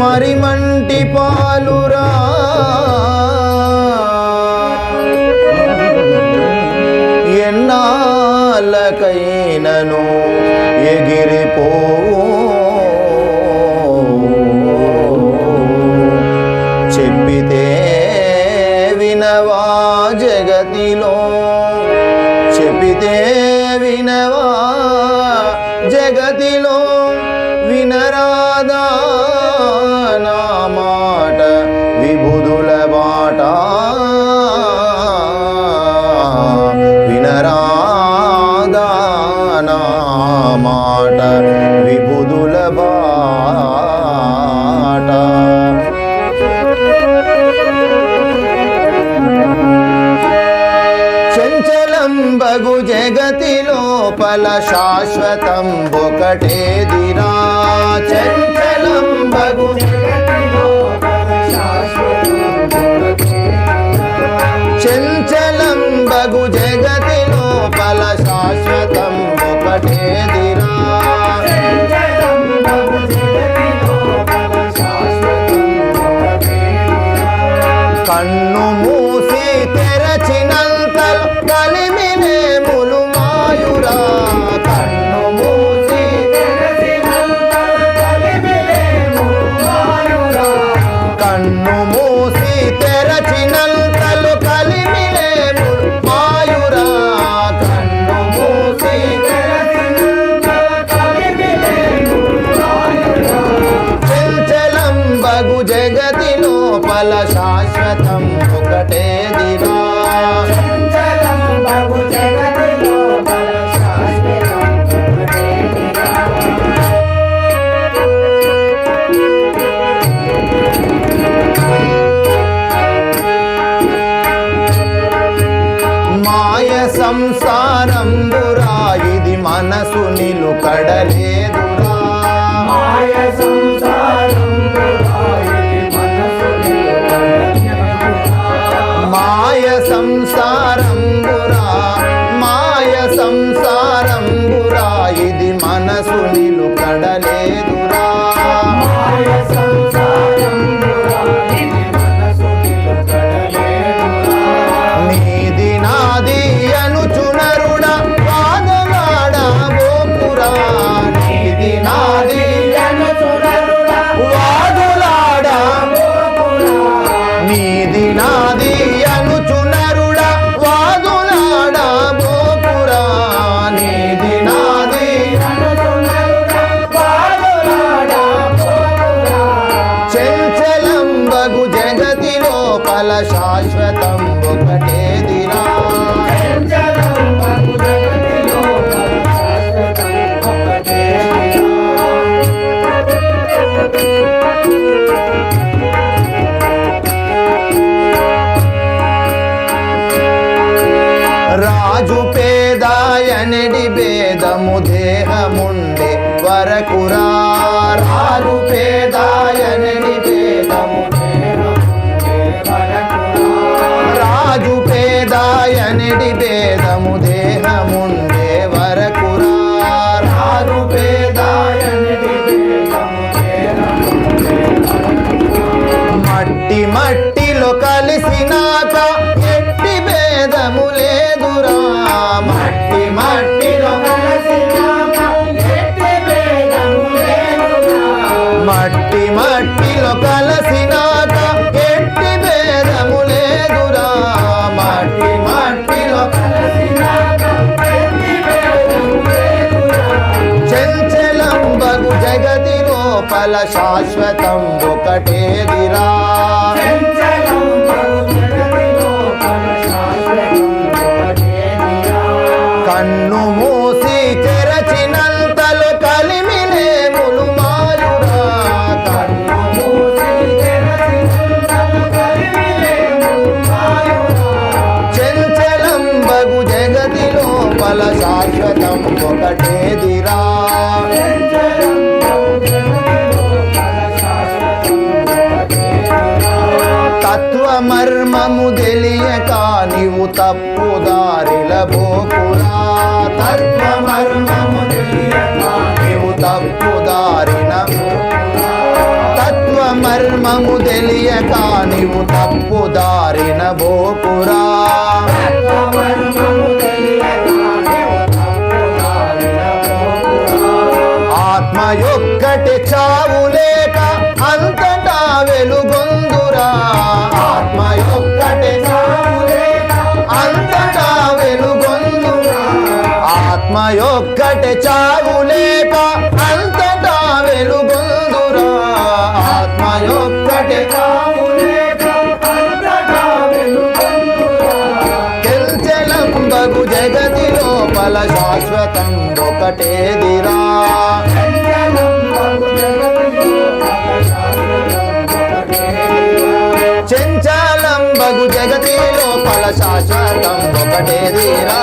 చాలురా ఎన్నాళ్ళకైనను ఎగిరిపో. చెప్పితే వినవా జగతిలో. చెప్పితే వినవా జగతిలో. వినరాదా నా మాట విబుధుల బాట. వినరాదా నా మాట విబుధుల బాట. చంచలం బగు జగతి లోపల శాశ్వతం ఒకటే దిరా చంచల చంచలం బగు జగతి లోపల శాశ్వతం ఒకటేదిరా కన్ను ఇది కడలే పేదాయనడి భేదము దేహముండే వరకురా రాజు పేదాయనడి భేదము రాజు పేదాయనడి భేదము దేహముండే వరకురా రాజు పేదాయనడి మట్టి మట్టిలో కలిసినాక ఎట్టి భేదము లేదురా మట్టి మట్టి ఫల శాశ్వతం ఒకటేదిరా. కన్ను మూసి తెరచినంతలు కలిమినేములు మాయురా కన్ను మూసి చంచలం బగు జగతిలో పల శాశ్వతం ఒకటేదిరా. ధర్మము మర్మము తెలియక నీవు తప్పు దారిల పోకురా. ధర్మ మర్మము తెలియక నీవు తప్పు దారిన తత్వ మర్మము తెలియక నీవు తప్పు దారిన బోకురా చావు లేక అంతటా వెలుగొందురా. ఆత్మ యొక్కటి చావు లేక అంతటా వెలుగొందురా జగతి లోపల శాశ్వతం ఒకటేదిరా. చెంచాలంబగు జగతి లోపల శాశ్వతం ఒకటేదిరా.